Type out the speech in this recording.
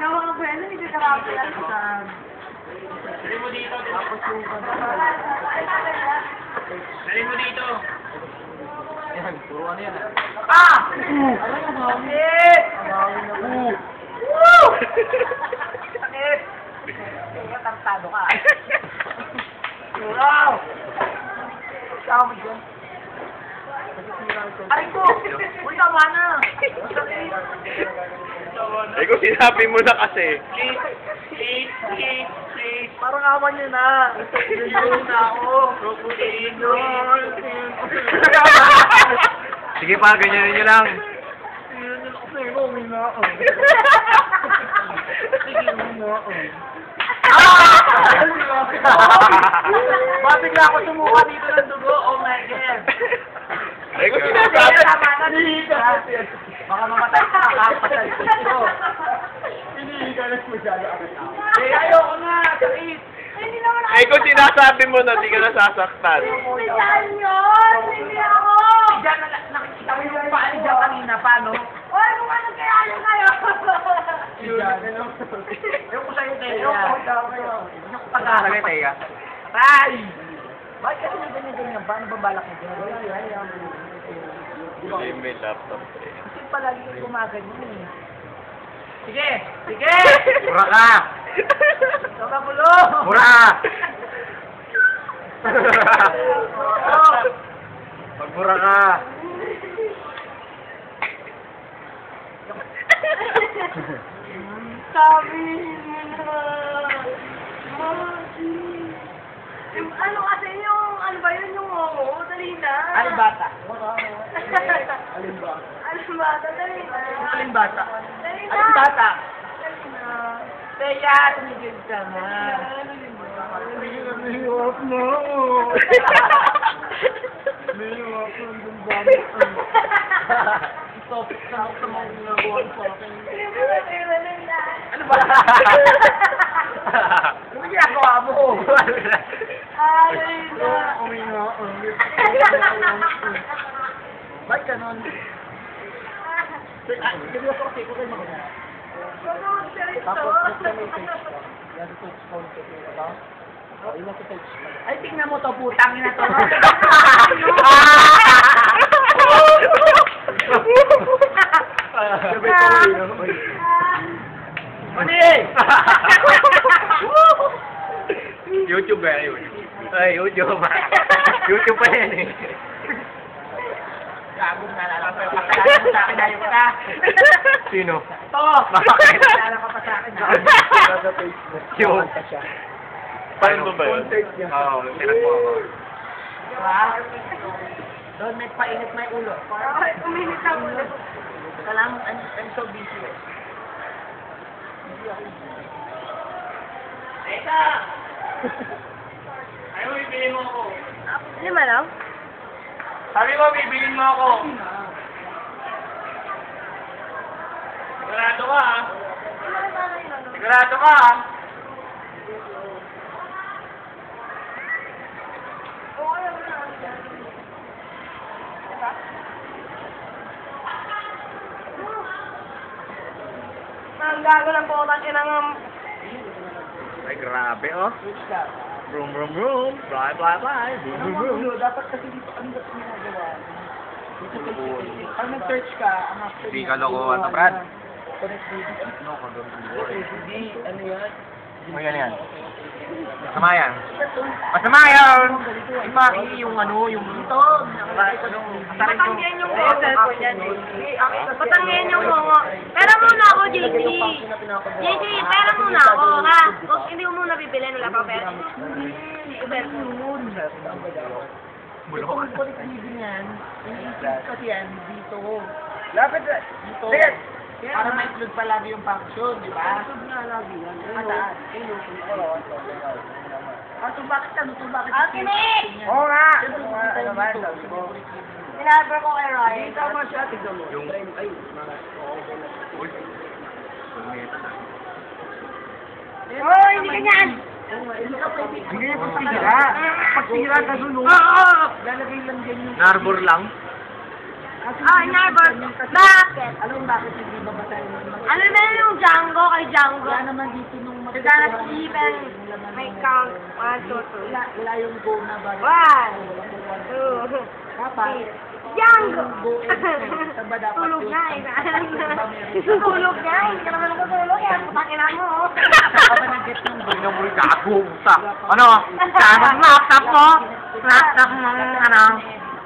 Nawa ka ba yan? Hindi ka karami yan. Dali mo dito. Dali mo dito. Yan, puro ano yan ah. Ah! Ano yung na po. Woo! Sakit! Kaya tartado ka. Wow! Tama mo dyan. Aray ko! Uy, tama na! Sakit! Eh kung sinabi mo na kasi. Parang awa niyo na. Yun na ako. Sige pa, ganyan nyo lang. Bakit bigla ako sumuka dito ng dugo? Oh my God! Eh kung Kaya sinasabi. Baka mamatay ka kakapatay ko. Eh, ayoko na. Sakit. Hindi naman ako. Eh kung sinasabi mo na, di ka nasasaktan. Saan yun? Hindi ako. Diyan na nakikita mo yung paa ni Diyan kanina pa, no? O, ano ka nagkayalo kayo? Yung ko sa'yo, Teo. Yung pag-aaral. Sagay, Teya. Tay! Bakit kasi may ganyan-ganyan ba? Ano ba balak mo? Hindi may laptop eh. Kasi palagi yung gumaganyan eh. Sige! Sige! Mura ka! Ikaw ka bulo! Mura! Oh! Magmura ka! Sabi mo na. Yung ano kasi yung, ano ba yun yung oo, dali na. Alin bata? Alin ba? Alin bata, dali na. Alin bata? Dali na. Alin bata? Dali na. Teya, tumigil ka na. Nahihirap na ako. Nahihirap na ang damdamin ko. Stop it sa mga sa mga ginagawa sa akin. Ano Ano ba? Ano ginagawa mo? Alin Ba't ganon? Ako kasi ko kayo seryoso? Tapos, next time may page ka. Yan ito, phone ko yun ang page ka. Ay, tingnan mo to, putang ina to. Sabay ko. Mani! YouTube ba yun? Ay, YouTube ba? YouTube pa yan eh. Gago na lala pa yung kasalanan mo sa akin ayaw ka. Sino? To! Bakit? Nalala ka pa sa akin. ha? Yun. Paano ba yun? Oo, tinakbo ako. Diba? Doon may painit may ulo. Ay, uminit ang ulo. Salamat, I'm, I'm so busy. Teka! Ayaw mo, ibilin mo ako. Lima lang? Sabi mo, bibilin mo ako. Sigurado ka, ha? Sigurado ka, ha? Ang gago ng putan inang Ay, grabe oh. Vroom, vroom. Fly, fly, fly. Vroom, vroom, vroom. Ulo, dapat kasi dito ang dapat ginagawa. Dito Pag nag-search ka, ang actually... Di ka lokohan to, Brad. Connect dito. Hindi, ano yan? O, yan yan. Masama yan. Masama yan! Ay, Maki, yung ano, yung... Ito, Patanggihan yung mongo. Patanggihan yung mongo. Pera muna ako, JC. JC, pera muna ako, ha? Kung hindi mo muna bibilin, wala pa pera. Super. Ito ang connectivity niyan. Yung isip kasi yan, dito. Lapit na. Dito. Sige. Para ma-include palagi yung function, di ba? Include nga lagi yan. Mataas. Ah, so bakit ano? So bakit? Ah, kinig! Oo nga. Siyempre, Oo nga, dito, ano ba? Sabi ko. Sinabi ko kay Ryan. Tama siya, tignan mo. Yung... Ay, na. Oh, hindi ganyan! Hindi, pag sira. Pag sira ka dun, oh. Lalagay lang dyan yung... Narbor lang. Ah, Narbor. Bakit? Alam mo bakit hindi babasahin mo? Ano na yung Django, kay Django. Wala naman dito nung Dadaan na si Steven. Count. One, two, three. Wala, wala yung go na ba? One, two, Dapat, Django! Saan ba dapat Tulog na eh. Tulog na eh. Hindi naman natutulog eh. Ang putang ina mo. Tingnan mo rin gago, utak. Ano? Mag-laptop mo? Laptop mo, ano?